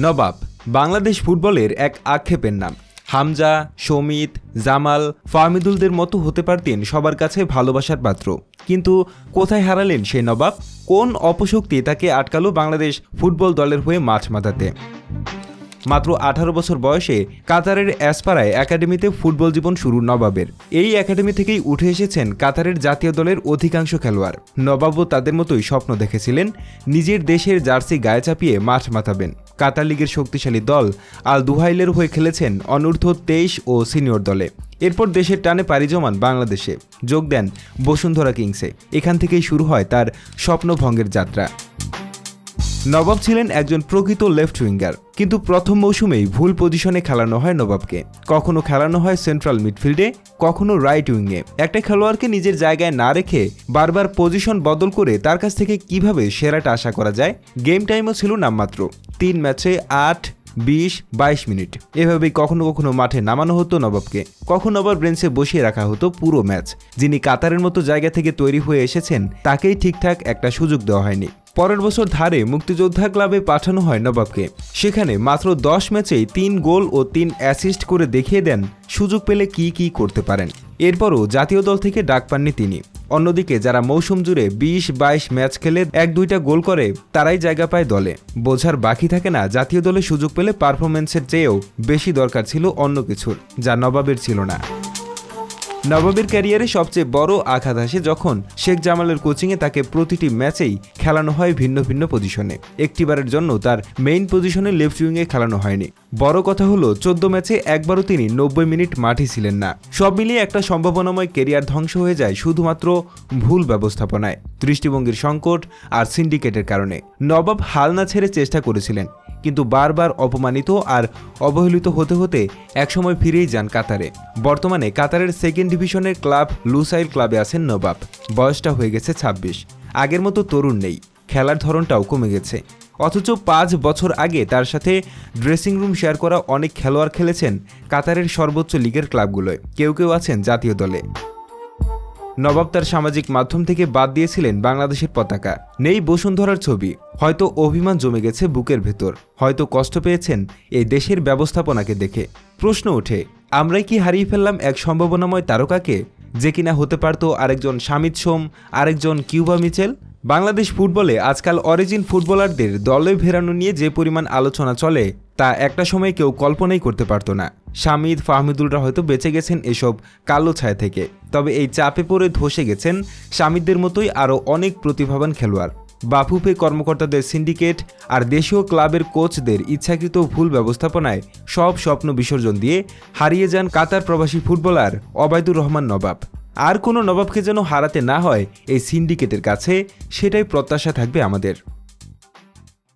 নবাব, বাংলাদেশ ফুটবলের এক আক্ষেপের নাম। হামজা সমিত জামাল, ফাহমিদুলদের মতো হতে পারতেন সবার কাছে ভালোবাসার পাত্র। কিন্তু কোথায় হারালেন সেই নবাব? কোন অপশক্তি তাকে আটকালো বাংলাদেশ ফুটবল দলের হয়ে মাঠ মাতাতে? মাত্র আঠারো বছর বয়সে কাতারের অ্যাসপারায় একাডেমিতে ফুটবল জীবন শুরু নবাবের। এই একাডেমি থেকেই উঠে এসেছেন কাতারের জাতীয় দলের অধিকাংশ খেলোয়াড়। নবাবও তাদের মতোই স্বপ্ন দেখেছিলেন, নিজের দেশের জার্সি গায়ে চাপিয়ে মাঠ মাতাবেন। কাতার লিগের শক্তিশালী দল আল দুহাইলের হয়ে খেলেছেন অনূর্ধ্ব তেইশ ও সিনিয়র দলে। এরপর দেশের টানে পাড়ি জমান বাংলাদেশে। যোগ দেন বসুন্ধরা কিংসে। এখান থেকেই শুরু হয় তার স্বপ্নভঙ্গের যাত্রা। নবাব ছিলেন একজন প্রকৃত লেফট উইঙ্গার, কিন্তু প্রথম মৌসুমেই ভুল পজিশনে খেলানো হয় নবাবকে। কখনো খেলানো হয় সেন্ট্রাল মিডফিল্ডে, কখনো রাইট উইংয়ে। একটা খেলোয়াড়কে নিজের জায়গায় না রেখে বারবার পজিশন বদল করে তার কাছ থেকে কীভাবে সেরাটা আশা করা যায়, গেম টাইমও ছিল নামমাত্র। তিন ম্যাচে আট, বিশ, বাইশ মিনিট। এভাবেই কখনো কখনো মাঠে নামানো হতো নবাবকে। কখনো আবার ব্রেঞ্চে বসিয়ে রাখা হতো পুরো ম্যাচ। যিনি কাতারের মতো জায়গা থেকে তৈরি হয়ে এসেছেন, তাকেই ঠিকঠাক একটা সুযোগ দেওয়া হয়নি। পরের বছর ধারে মুক্তিযোদ্ধা ক্লাবে পাঠানো হয় নবাবকে। সেখানে মাত্র দশ ম্যাচেই তিন গোল ও তিন অ্যাসিস্ট করে দেখিয়ে দেন সুযোগ পেলে কি কি করতে পারেন। এরপরও জাতীয় দল থেকে ডাক পাননি তিনি। অন্যদিকে যারা মৌসুম জুড়ে বিশ বাইশ ম্যাচ খেলে এক দুইটা গোল করে, তারাই জায়গা পায় দলে। বোঝার বাকি থাকে না, জাতীয় দলে সুযোগ পেলে পারফরমেন্সের চেয়েও বেশি দরকার ছিল অন্য কিছুর, যা নবাবের ছিল না। নবাবের ক্যারিয়ারে সবচেয়ে বড় আঘাত আসে যখন শেখ জামালের কোচিংয়ে তাকে প্রতিটি ম্যাচেই খেলানো হয় ভিন্ন ভিন্ন পজিশনে। একটিবারের জন্য তার মেইন পজিশনে লেফট উইংয়ে খেলানো হয়নি। বড় কথা হলো, চোদ্দ ম্যাচে একবারও তিনি নব্বই মিনিট মাঠে ছিলেন না। সব মিলিয়ে একটা সম্ভাবনাময় কেরিয়ার ধ্বংস হয়ে যায় শুধুমাত্র ভুল ব্যবস্থাপনায়। দৃষ্টিভঙ্গির সংকট আর সিন্ডিকেটের কারণে। নবাব হাল না ছেড়ে চেষ্টা করেছিলেন, কিন্তু বারবার অপমানিত আর অবহেলিত হতে হতে একসময় ফিরেই যান কাতারে। বর্তমানে কাতারের সেকেন্ড ডিভিশনের ক্লাব লুসাইল ক্লাবে আছেন নবাব। বয়সটা হয়ে গেছে ২৬ আগের মতো তরুণ নেই। খেলার ধরনটাও কমে গেছে। অথচ পাঁচ বছর আগে তার সাথে ড্রেসিং রুম শেয়ার করা অনেক খেলোয়াড় খেলেছেন কাতারের সর্বোচ্চ লিগের ক্লাবগুলোয়। কেউ কেউ আছেন জাতীয় দলে। নবাব তার সামাজিক মাধ্যম থেকে বাদ দিয়েছিলেন বাংলাদেশের পতাকা। নেই বসুন্ধরার ছবি। হয়তো অভিমান জমে গেছে বুকের ভেতর। হয়তো কষ্ট পেয়েছেন এই দেশের ব্যবস্থাপনাকে দেখে। প্রশ্ন ওঠে, আমরাই কি হারিয়ে ফেললাম এক সম্ভাবনাময় তারকাকে, যে কিনা হতে পারত আরেকজন শামিদ সোম, আরেকজন কিউবা মিচেল? বাংলাদেশ ফুটবলে আজকাল অরিজিন ফুটবলারদের দলে ফেরানো নিয়ে যে পরিমাণ আলোচনা চলে, তা একটা সময় কেউ কল্পনাই করতে পারতো না। শামিদ ফাহমিদুলরা হয়তো বেঁচে গেছেন এসব কালো ছায়া থেকে। তবে এই চাপে পড়ে ধসে গেছেন শামিদদের মতোই আরও অনেক প্রতিভাবান খেলোয়াড়। বাফুফে কর্মকর্তাদের সিন্ডিকেট আর দেশীয় ক্লাবের কোচদের ইচ্ছাকৃত ভুল ব্যবস্থাপনায় সব স্বপ্ন বিসর্জন দিয়ে হারিয়ে যান কাতার প্রবাসী ফুটবলার অবায়দুর রহমান নবাব। আর কোনো নবাবকে যেন হারাতে না হয় এই সিন্ডিকেটের কাছে সেটাই প্রত্যাশা থাকবে আমাদের।